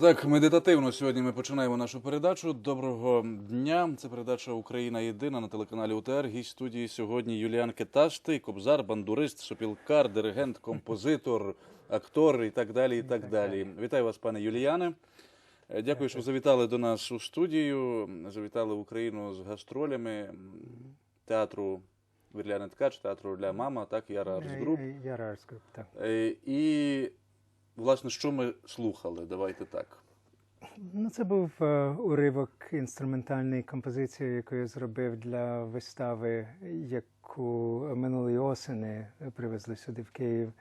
Отак, медитативно сьогодні ми починаємо нашу передачу. Доброго дня. Це передача Україна єдина на телеканалі УТР. Гість студії сьогодні Юліан Кеташти, кобзар, бандурист, сопілкар, диригент, композитор, актор і так далі. І так далі. Вітаю вас, пане Юліане. Е, Дякую, що завітали до нас у студію. Завітали в Україну з гастролями театру Вірляне Ткач, театру для мама, так, Яра Арсгруп. Е, Я Рарсгруп, так. Е, І, власне, що ми слухали? Давайте так. Ну, це був е, уривок інструментальної композиції, яку я зробив для вистави, яку минулої осені привезли сюди в Київ.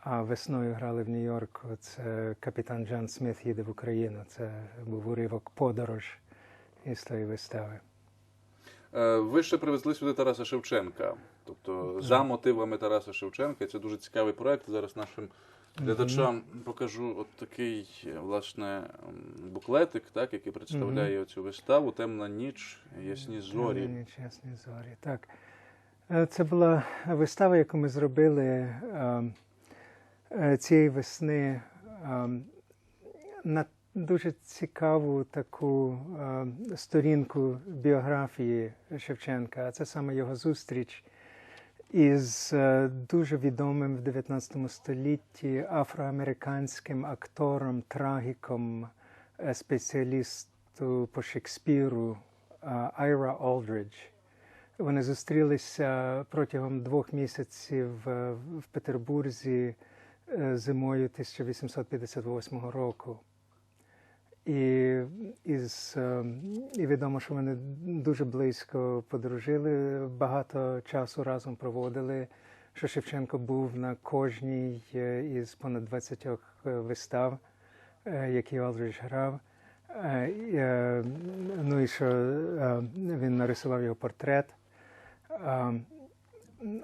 А весною грали в Нью-Йорку. Це капітан Джон Сміт їде в Україну. Це був уривок подорож із тої вистави. Е, Ви ще привезли сюди Тараса Шевченка. Тобто за мотивами Тараса Шевченка. Це дуже цікавий проект. Зараз нашим глядачам покажу от такий власне буклетик, так, який представляє цю виставу Темна ніч, ясні зорі. Темні Чесні зорі. Так. Е, Це була вистава, яку ми зробили е, е, цієї весни е, на дуже цікаву таку е, сторінку біографії Шевченка. а Це саме його зустріч із е, дуже відомим в 19 столітті афроамериканським актором, трагіком, е, спеціалісту по Шекспіру е, Айра Олдридж. Вони зустрілися протягом двох місяців в Петербурзі зимою 1858 року. І, із, е, і відомо, що вони дуже близько подружили, багато часу разом проводили. Що Шевченко був на кожній е, із понад 20 вистав, е, які Олдридж грав. Е, е, Ну і що е, він нарисував його портрет.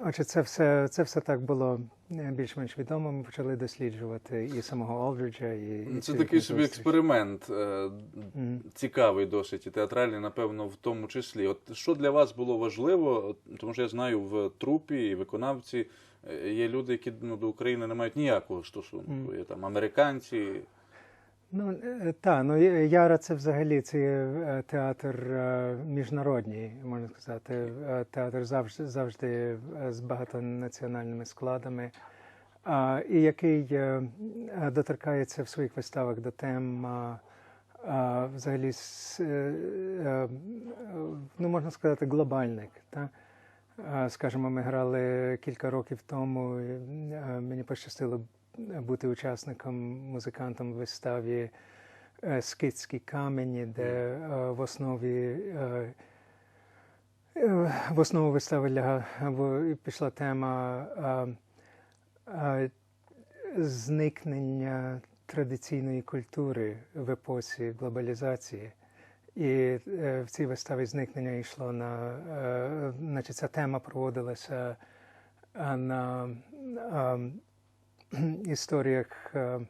Отже, це все, це все так було е, більш-менш відомо. Ми почали досліджувати і самого Олдриджа, і, і Це цю такий собі експеримент, е, Мгм. цікавий досить і театральний, напевно, в тому числі. От що для вас було важливо, тому що я знаю, в трупі і виконавці е, є люди, які ну, до України не мають ніякого стосунку. Мгм. Є там американці. Ну е, та ну Яра це взагалі це е, театр е, міжнародний, можна сказати. Театр завжди завжди з багатонаціональними складами, і який доторкається в своїх виставах до тем. Взагалі, ну можна сказати, глобальних. Та? Скажімо, ми грали кілька років тому. Мені пощастило бути учасником, музикантом в виставі е, Скитські камені, де е, в основі е, в основу вистави ляга пішла тема зникнення традиційної культури в епосі глобалізації. І в цій виставі зникнення йшло на, значить, ця тема проводилася на історіях е, е,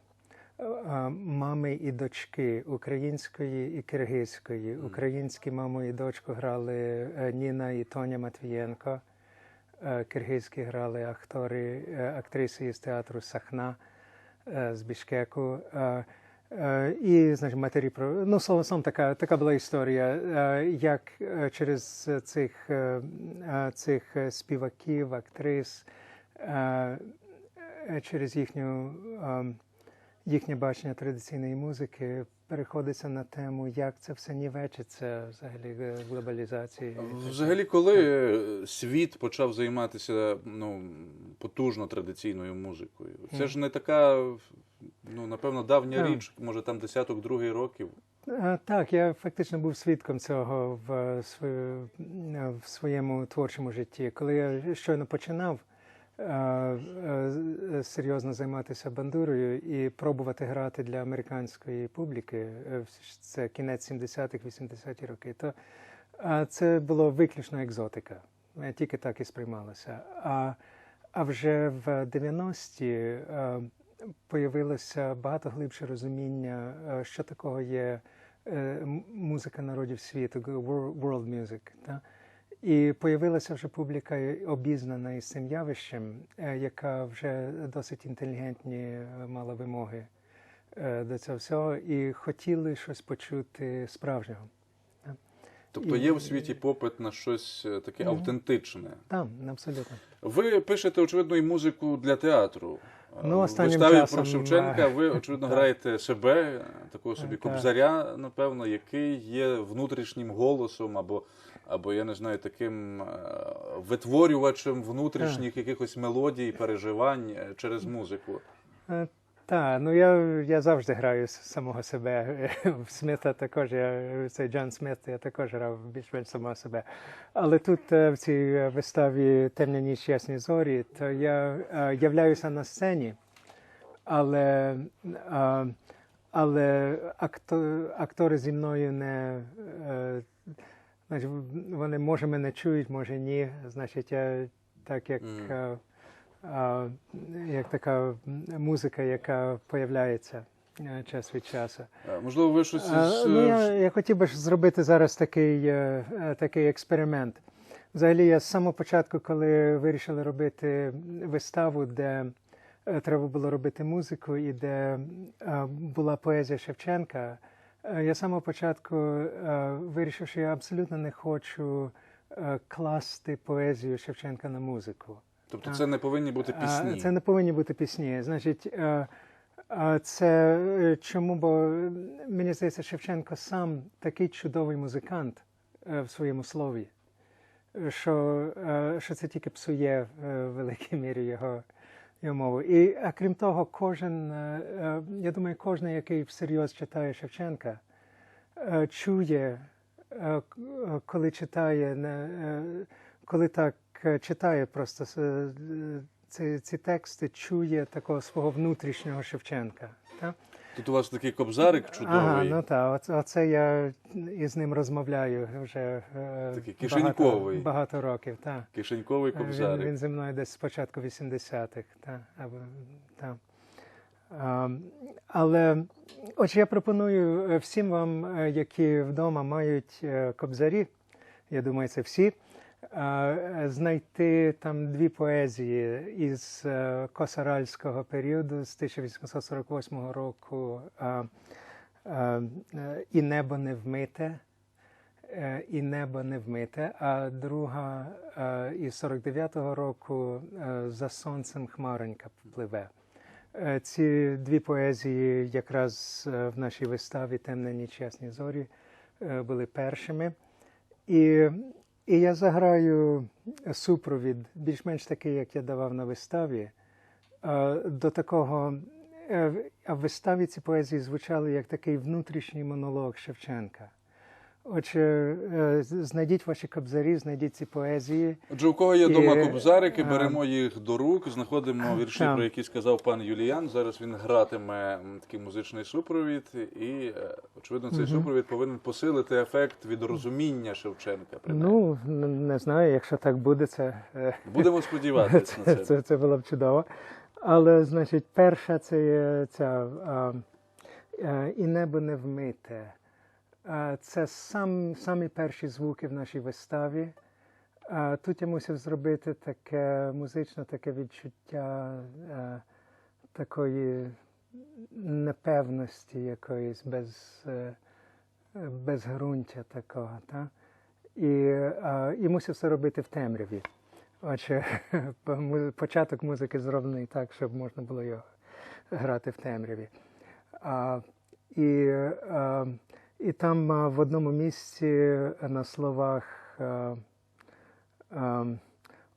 мами і дочки української і киргизької. Українські маму і дочку грали е, Ніна і Тоня Матвієнко. Киргизькі грали актори, актриси із театру Сахна з Бішкеку. І, значить, матері про ну словом, словом, така, така була історія, як через цих, цих співаків, актрис, через їхню, е, їхнє бачення традиційної музики переходиться на тему, як це все нівечиться взагалі е, глобалізації. Взагалі, коли е, світ почав займатися ну, потужно традиційною музикою, це ж не така, ну, напевно, давня річ, може там десяток другий років. Е, Так, я фактично був свідком цього в, е, е, в своєму творчому житті. Коли я щойно починав е, е, серйозно займатися бандурою і пробувати грати для американської публіки, е, це кінець 70-х, 80-ті роки, то це було виключно екзотика. Е, Тільки так і сприймалося. А, а вже в 90-ті е, появилося багато глибше розуміння, що такого є музика народів світу, world music. Та? І появилася вже публіка обізнана із цим явищем, е, яка вже досить інтелігентні е, мала вимоги е, до цього всього і хотіли щось почути справжнього. Тобто є в світі попит на щось таке автентичне. Там, абсолютно. Ви пишете, очевидно, і музику для театру. Ну, останнім виставі часом, про Шевченка ви, очевидно, так. граєте себе, такого собі Так. кобзаря, напевно, який є внутрішнім голосом, або, або я не знаю, таким е, витворювачем внутрішніх якихось мелодій, переживань е, через музику. Так, ну я, я завжди граю з самого себе. В Сміта також я цей Джон Сміт, я також грав більш-менш самого себе. Але тут е, в цій е, виставі Темна ніч ясні зорі, то я е, являюся на сцені, але, е, але акто, актори зі мною не. Е, Значить, вони може мене чують, може ні. Значить, я так як. Мгм. е, а, як така музика, яка появляється е, час від часу. Е, Можливо, ви щось А, із. ну, я, е, я хотів би зробити зараз такий, е, е, такий експеримент. Взагалі, я з самого початку, коли вирішили робити виставу, де е, треба було робити музику і де е, була поезія Шевченка, е, я з самого початку е, вирішив, що я абсолютно не хочу е, класти поезію Шевченка на музику. Тобто це не повинні бути пісні. Це не повинні бути пісні. Значить, е, це е, чому? Бо е, мені здається, Шевченко сам такий чудовий музикант е, в своєму слові, е, що, е, що це тільки псує е, в великій мірі його мову. І а крім того, кожен, е, е, я думаю, кожен, який всерйоз читає Шевченка, е, чує, е, е, коли читає, е, коли так е, читає просто е, ці, ці тексти, чує такого свого внутрішнього Шевченка. Та? Тут у вас такий кобзарик чудовий. Ага, ну так, оце, оце я із ним розмовляю вже е, Такий багато, кишеньковий. багато років. Та. Кишеньковий кобзарик. він зі мною десь з початку 80-х. Та, та. Але отже, я пропоную е, всім вам, е, які вдома мають е, кобзарі, я думаю, це всі, е, знайти там дві поезії із е, косаральського періоду з 1848 року е, І небо не вмите е, і небо не вмите, а друга е, із 49-го року е, за сонцем хмаронька пливе. Е, Ці дві поезії якраз е, в нашій виставі Темна ніч ясні зорі е, були першими. І, і я заграю супровід, більш-менш такий, як я давав на виставі, е, до такого. е, А в виставі ці поезії звучали як такий внутрішній монолог Шевченка. Отже, е, знайдіть ваші кобзарі, знайдіть ці поезії. Отже, у кого є І, кобзарики, е, беремо їх до рук, знаходимо вірші, так. про які сказав пан Юліян. Зараз він гратиме такий музичний супровід, і е, очевидно, цей Мгм. супровід повинен посилити ефект від розуміння Шевченка. принаймні. Ну, не знаю, якщо так буде, це, Будемо сподіватися на це, це. це, було б чудово. Але, значить, перша це є ця а, е, і небо не вмите. Це сам, самі перші звуки в нашій виставі. Тут я мусив зробити таке музичне таке відчуття такої непевності якоїсь без, е, безґрунтя такого. Та? І, і мусив це робити в темряві. Отже, початок музики зроблений так, щоб можна було його грати в темряві. І, і там в одному місці на словах а, а,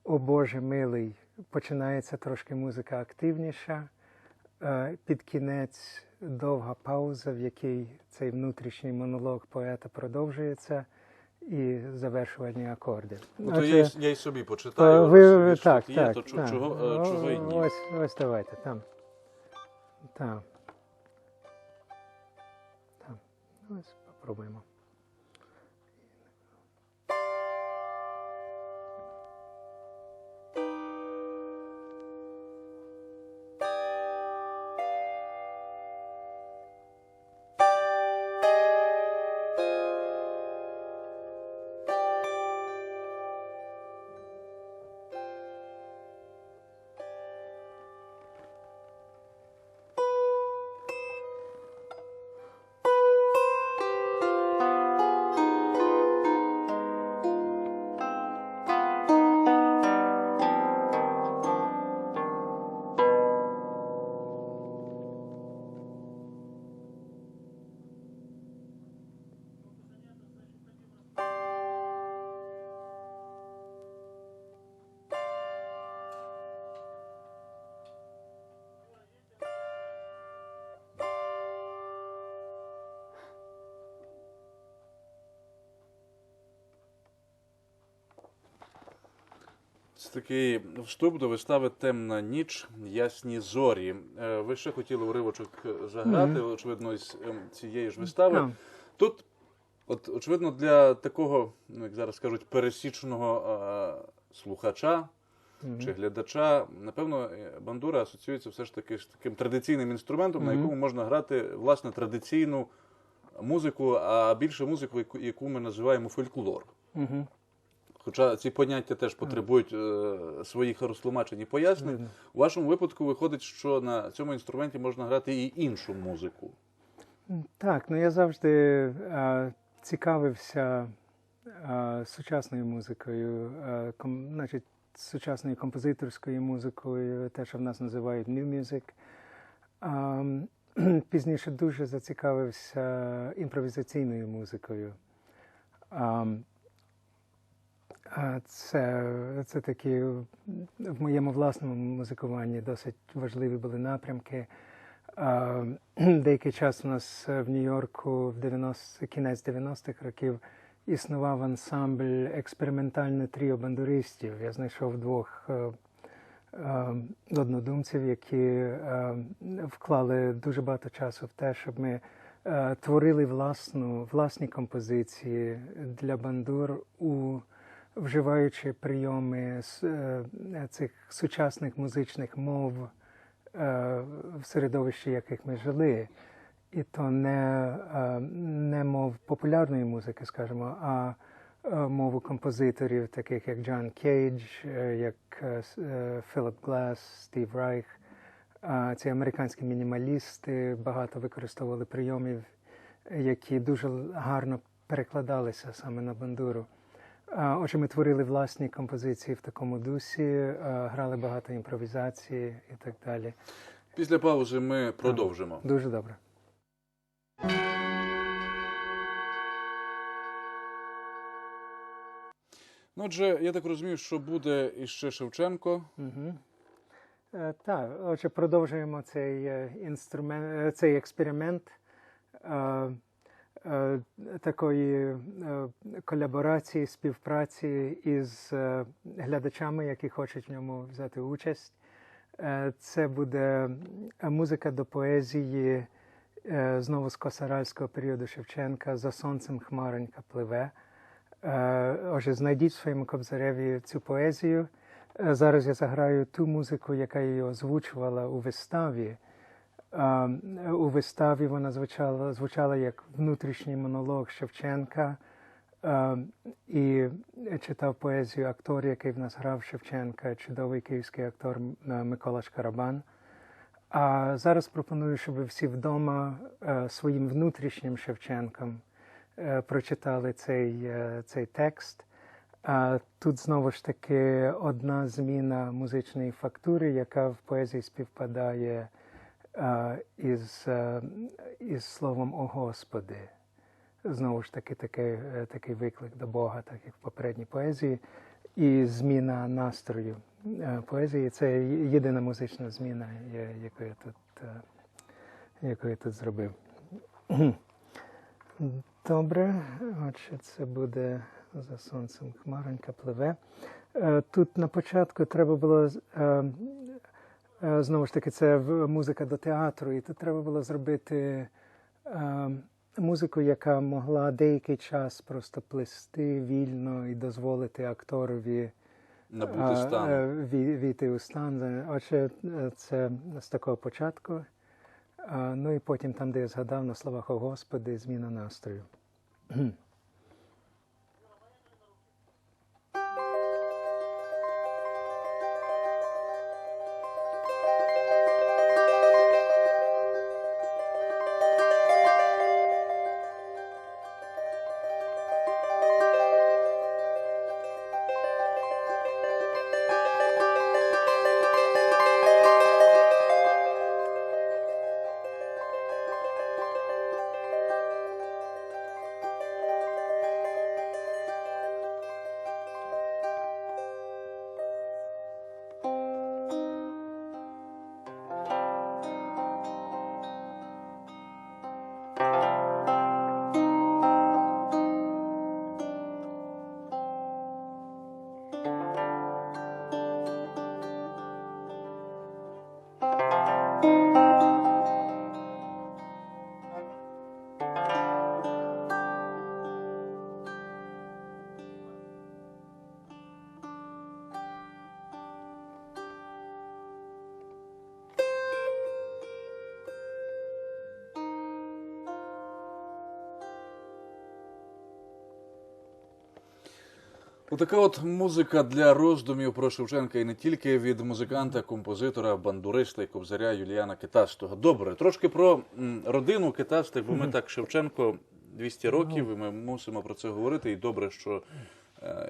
О Боже милий починається трошки музика активніша. Е, Під кінець довга пауза, в якій цей внутрішній монолог поета продовжується, і завершувальні акорди. Ну, то Отже, я, й- я й собі Е, почитаю. Ви, так, тут є, так, то чо- так. чого, е, чого ні. Ось, ось давайте, там. Там. Ось попробуємо. Це такий вступ до вистави Темна ніч, ясні зорі. Е, Ви ще хотіли уривочок заграти, очевидно, із ем, цієї ж вистави. А, Тут, от, очевидно, для такого, ну як зараз кажуть, пересічного е, слухача чи глядача, напевно, е, бандура асоціюється все ж таки з таким традиційним інструментом, на якому можна грати власне традиційну музику, а більше музику, яку, ми називаємо фольклор. Мгм. Хоча ці поняття теж потребують е, своїх розтлумачень і пояснень. У вашому випадку виходить, що на цьому інструменті можна грати і іншу музику. Так, ну я завжди е, цікавився е, сучасною музикою, е, ком, значить, сучасною композиторською музикою, те, що в нас називають new music. Е, пізніше дуже зацікавився імпровізаційною музикою. Е, Це, це такі в моєму власному музикуванні досить важливі були напрямки. Деякий час у нас в Нью-Йорку в 90, кінець 90-х років існував ансамбль експериментальне тріо бандуристів. Я знайшов двох е, е, однодумців, які е, вклали дуже багато часу в те, щоб ми е, творили власну, власні композиції для бандур у вживаючи прийоми е, цих сучасних музичних мов е, в середовищі, яких ми жили. І то не, е, не мов популярної музики, скажімо, а мову композиторів, таких як Джон Кейдж, як Філіп Глас, Стів Райх. Ці американські мінімалісти багато використовували прийомів, які дуже гарно перекладалися саме на бандуру. Отже, ми творили власні композиції в такому дусі, грали багато імпровізації і так далі. Після паузи ми продовжимо. Дуже добре. Ну, отже, я так розумію, що буде іще Шевченко. Угу. Так, отже, продовжуємо цей е, інструмент, е, цей експеримент е, е, такої е, колаборації, співпраці із е, глядачами, які хочуть в ньому взяти участь. Е, Це буде е, музика до поезії е, знову з косаральського періоду Шевченка За сонцем хмаронька пливе. Е, Отже, знайдіть в своєму кобзареві цю поезію. Е, Зараз я заграю ту музику, яка її озвучувала у виставі. Е, У виставі вона звучала, звучала як внутрішній монолог Шевченка е, і читав поезію актор, який в нас грав Шевченка, чудовий київський актор е, Микола Шкарабан. А зараз пропоную, щоб всі вдома е, своїм внутрішнім Шевченком е, прочитали цей, цей текст. Тут знову ж таки одна зміна музичної фактури, яка в поезії співпадає із, е, із словом О Господи. Знову ж таки, такий, е, такий виклик до Бога, так як в попередній поезії, і зміна настрою е, поезії це єдина музична зміна, яку я тут, яку я тут зробив. Добре, отже, це буде за сонцем хмаронька пливе. Тут на початку треба було знову ж таки, це музика до театру, і тут треба було зробити е, музику, яка могла деякий час просто плести вільно і дозволити акторові Набути стан. е, війти у стан. Отже, е, це з такого початку. Ну і потім там, де я згадав на словах О Господи, зміна настрою. Отака от музика для роздумів про Шевченка і не тільки від музиканта, композитора, бандуриста і кобзаря Юліана Китастого. Добре, трошки про родину Китастих, бо ми так Шевченко 200 років, і ми мусимо про це говорити. І добре, що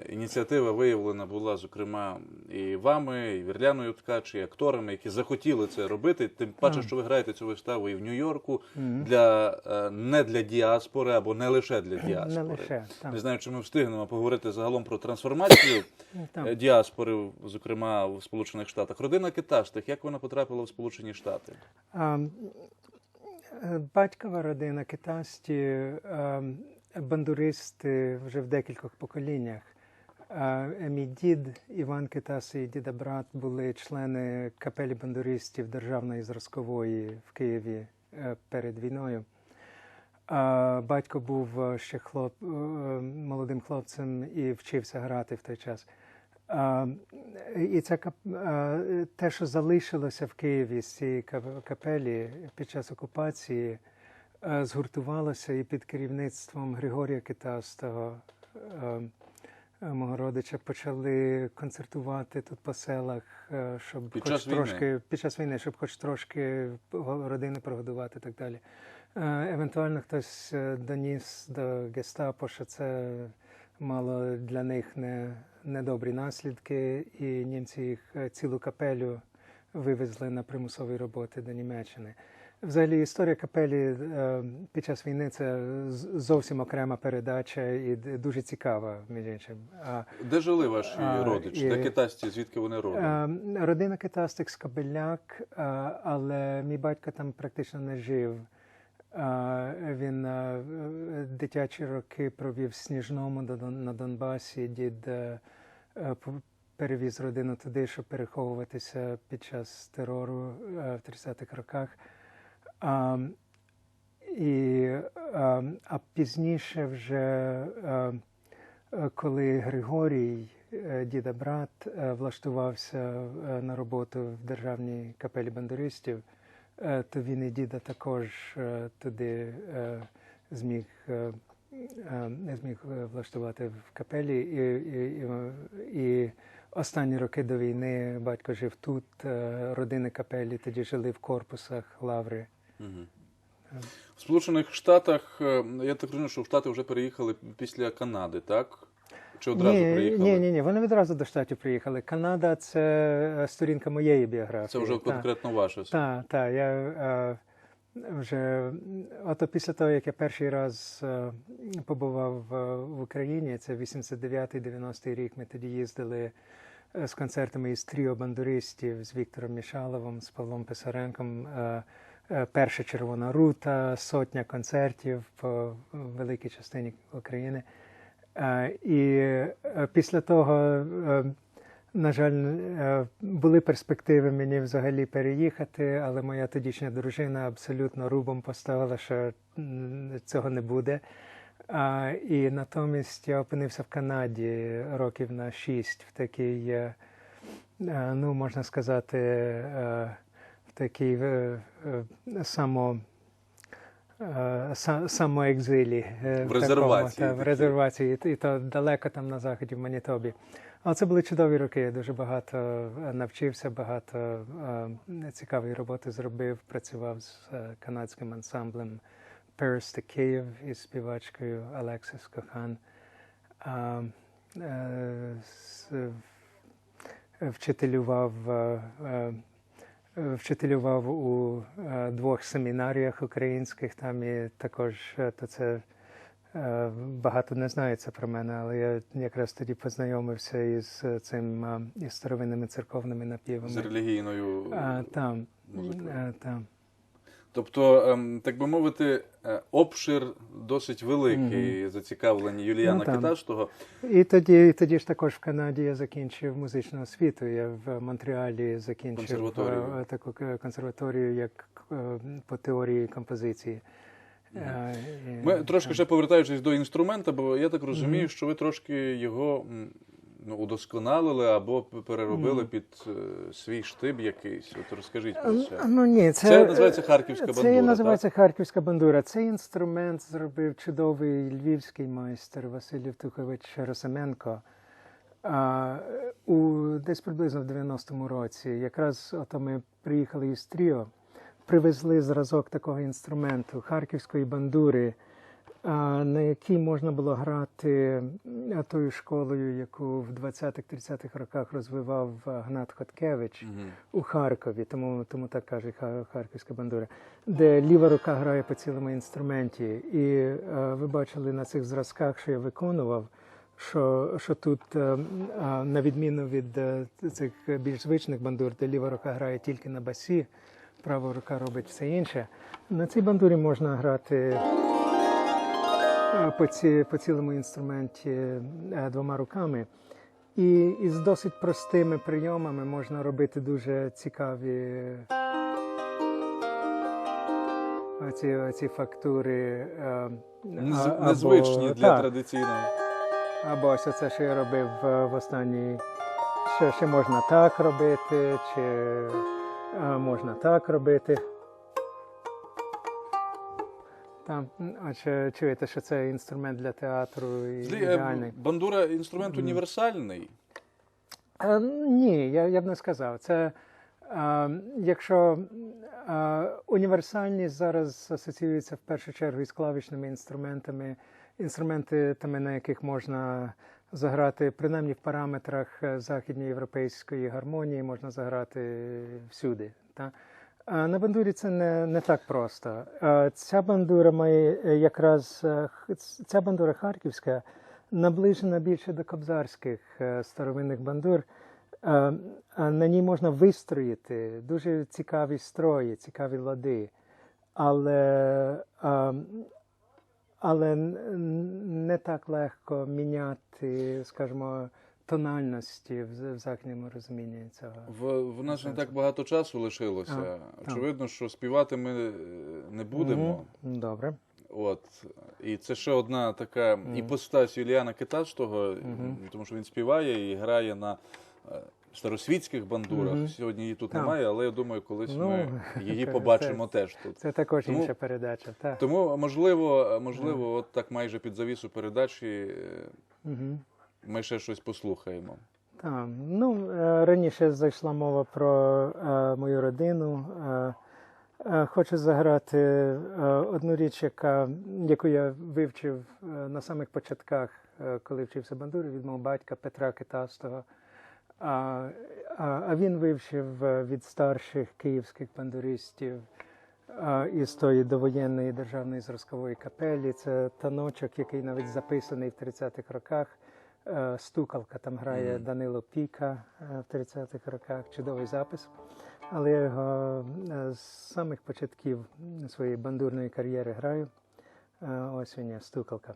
ініціатива виявлена була, зокрема, і вами, і Вірляною Ткач, і акторами, які захотіли це робити. Тим паче, що ви граєте цю виставу і в Нью-Йорку для е, не для діаспори або не лише для діаспори. Не лише. Не знаю, чи ми встигнемо поговорити загалом про трансформацію Так. е, діаспори, зокрема в Сполучених Штатах. Родина Киташтих, як вона потрапила в Сполучені Штати? А, е, Батькова родина Китасті, е, бандуристи вже в декількох поколіннях. Мій дід Іван Китас і діда брат були члени капелі бандуристів Державної зразкової в Києві е, перед війною. Батько був ще хлоп, е, молодим хлопцем і вчився грати в той час. І це те, що залишилося в Києві з цієї кап- капелі під час окупації, згуртувалося і під керівництвом Григорія Китастого, е, е, мого родича, почали концертувати тут по селах, е, щоб Під хоч час війни? трошки під час війни, щоб хоч трошки родини прогодувати і так далі. Е, Евентуально хтось е, доніс до гестапо, що це мало для них не, недобрі наслідки, і німці їх е, цілу капелю вивезли на примусові роботи до Німеччини. Взагалі, історія капелі е, під час війни це зовсім окрема передача і дуже цікава, між іншим. Де жили ваші родичі? і- Де китасті? Звідки вони родом? Е, Родина Китастик з Кобиляк, е, але мій батько там практично не жив. Він дитячі роки провів в Сніжному на Донбасі. Дід перевіз родину туди, щоб переховуватися під час терору в 30-х роках. А, і, а, а пізніше вже, е, е, коли Григорій, е, діда брат, е, влаштувався е, на роботу в державній капелі бандуристів, то він і діда також туди зміг. Не зміг влаштувати в капелі, і, і, і, останні роки до війни батько жив тут. Родини капелі тоді жили в корпусах лаври. В Сполучених Штатах, е, я так розумію, що в Штати вже переїхали після Канади, так? Чи одразу ні, приїхали? Ні, ні, ні, вони відразу до штатів приїхали. Канада це е, сторінка моєї біографії. Це вже конкретно ваше. Так, так. Я е, вже ото після того, як я перший раз е, побував е, в Україні, це 89-90 рік. Ми тоді їздили з концертами із тріо бандуристів з Віктором Мішаловим, з Павлом Писаренком. Е, Перша червона рута, сотня концертів по великій частині України. Е, І е, після того, е, на жаль, е, були перспективи мені взагалі переїхати, але моя тодішня дружина абсолютно рубом поставила, що цього не буде. І натомість я опинився в Канаді років на шість в такій, е, е, ну можна сказати, е, такій е, е, само. е, Самоекзилі В такому, резервації та, в резервації, і то далеко там на заході в Манітобі. Але це були чудові роки. Я дуже багато навчився, багато е, цікавої роботи зробив. Працював з е, канадським ансамблем Paris to Київ із співачкою Алексис Кохан. Вчителював, е, е, вчителював у е, двох семінаріях українських. Там і також е, то це е, багато не знається про мене, але я якраз тоді познайомився із е, цим е, із старовинними церковними напівами. З релігійною А, там, музикою. А, там. Тобто, ем, так би мовити, е, обшир досить великий зацікавлення Юліана Ну. Киташтого. І тоді, і тоді ж також в Канаді я закінчив музичну освіту. Я в Монреалі закінчив Консерваторію. е, таку консерваторію, як е, по теорії композиції. Е, Ми трошки ще повертаючись до інструмента, бо я так розумію, що ви трошки його ну, удосконалили або переробили під е, свій штиб якийсь. От розкажіть про це. Ну ні, це, Це називається харківська це бандура, називається харківська бандура. Цей інструмент зробив чудовий львівський майстер Василь Євтухович Росименко. А, у, десь приблизно в 90-му році, якраз ото ми приїхали із Тріо, привезли зразок такого інструменту харківської бандури, на якій можна було грати тою школою, яку в 20-30-х роках розвивав Гнат Хоткевич Мгм. у Харкові, тому, тому так каже Харківська бандура, де ліва рука грає по цілому інструменті. І е, ви бачили на цих зразках, що я виконував, що, що тут, е, а, на відміну від е, цих більш звичних бандур, де ліва рука грає тільки на басі, права рука робить все інше. На цій бандурі можна грати е, по, ці, по цілому інструменті е, двома руками. І, і з досить простими прийомами можна робити дуже цікаві ці, ці фактури. е, або- Незвичні для так, традиційного. Або ось це, що я робив е, в останній. Ще, ще можна так робити, чи можна так робити. Там, а чи чуєте, що це інструмент для театру і е, ідеальний? Бандура інструмент універсальний. Е, Ні, я, я б не сказав. Це е, якщо е, універсальність зараз асоціюється в першу чергу із клавішними інструментами, інструментами, на яких можна заграти, принаймні в параметрах західноєвропейської гармонії, можна заграти всюди. Та? На бандурі це не, не так просто. Ця бандура має е, якраз е, ця бандура харківська наближена більше до кобзарських е, старовинних бандур. На ній можна вистроїти дуже цікаві строї, цікаві лади, але, але не так легко міняти, скажімо, тональності в в західному розумінні цього. В, в нас не так багато часу лишилося. Очевидно, що співати ми е, не будемо. Мгм. Добре. От. І це ще одна така іпостась Юліана Китастого, тому що він співає і грає на е, старосвітських бандурах. Мгм. Сьогодні її тут немає, але я думаю, колись Ну, ми її це- побачимо теж тут. Це також Тому- інша передача. Так. Тому, можливо, можливо, от так майже під завісу передачі Угу. Ми ще щось послухаємо. Так, ну е, раніше зайшла мова про е, мою родину. Е, е, хочу заграти е, одну річ, яка, яку я вивчив на самих початках, коли вчився бандурі від мого батька Петра Китастого. А, а, він вивчив від старших київських бандуристів із тої довоєнної державної зразкової капелі. Це таночок, який навіть записаний в 30-х роках. Е, Стукалка там грає. Данило Піка е, в 30-х роках. Чудовий запис. Але я його е, з самих початків своєї бандурної кар'єри граю. Ось він є, стукалка.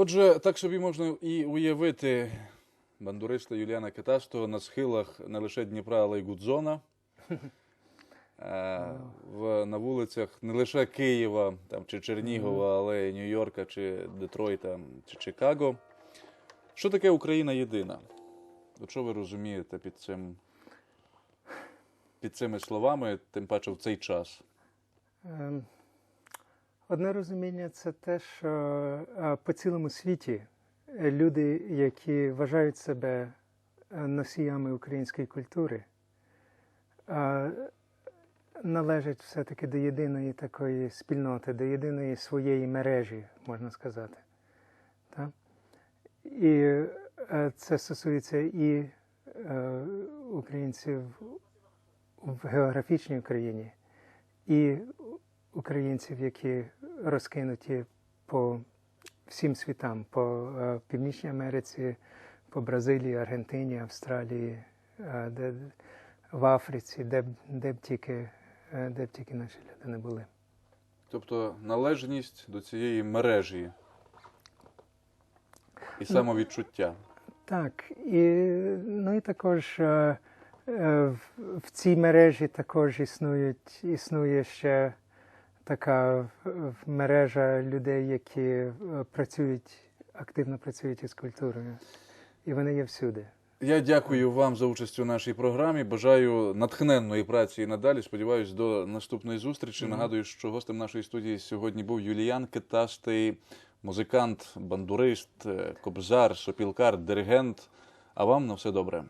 Отже, так собі можна і уявити бандуриста Юліана Китастого на схилах не лише Дніпра, але й Гудзона. Е, в, на вулицях не лише Києва там, чи Чернігова, але й Нью-Йорка, чи Детройта, чи Чикаго. Що таке Україна єдина? От що ви розумієте під цим, під цими словами, тим паче в цей час? Одне розуміння це те, що е, по цілому світі е, люди, які вважають себе е, носіями української культури, належать все-таки до єдиної такої спільноти, до єдиної своєї мережі, можна сказати. І це стосується і українців в географічній Україні, і українців, які розкинуті по всім світам, по е, Північній Америці, по Бразилії, Аргентині, Австралії, е, де, в Африці, де, де, б тільки, е, де б тільки наші люди не були. Тобто належність до цієї мережі і самовідчуття. Так, і, ну і також в, в цій мережі також існують, існує ще така мережа людей, які е, працюють, активно працюють із культурою. І вони є всюди. Я дякую вам за участь у нашій програмі. Бажаю натхненної праці і надалі. Сподіваюсь, до наступної зустрічі. Нагадую, що гостем нашої студії сьогодні був Юліян Китастий, музикант, бандурист, е, кобзар, сопілкар, диригент. А вам на все добре.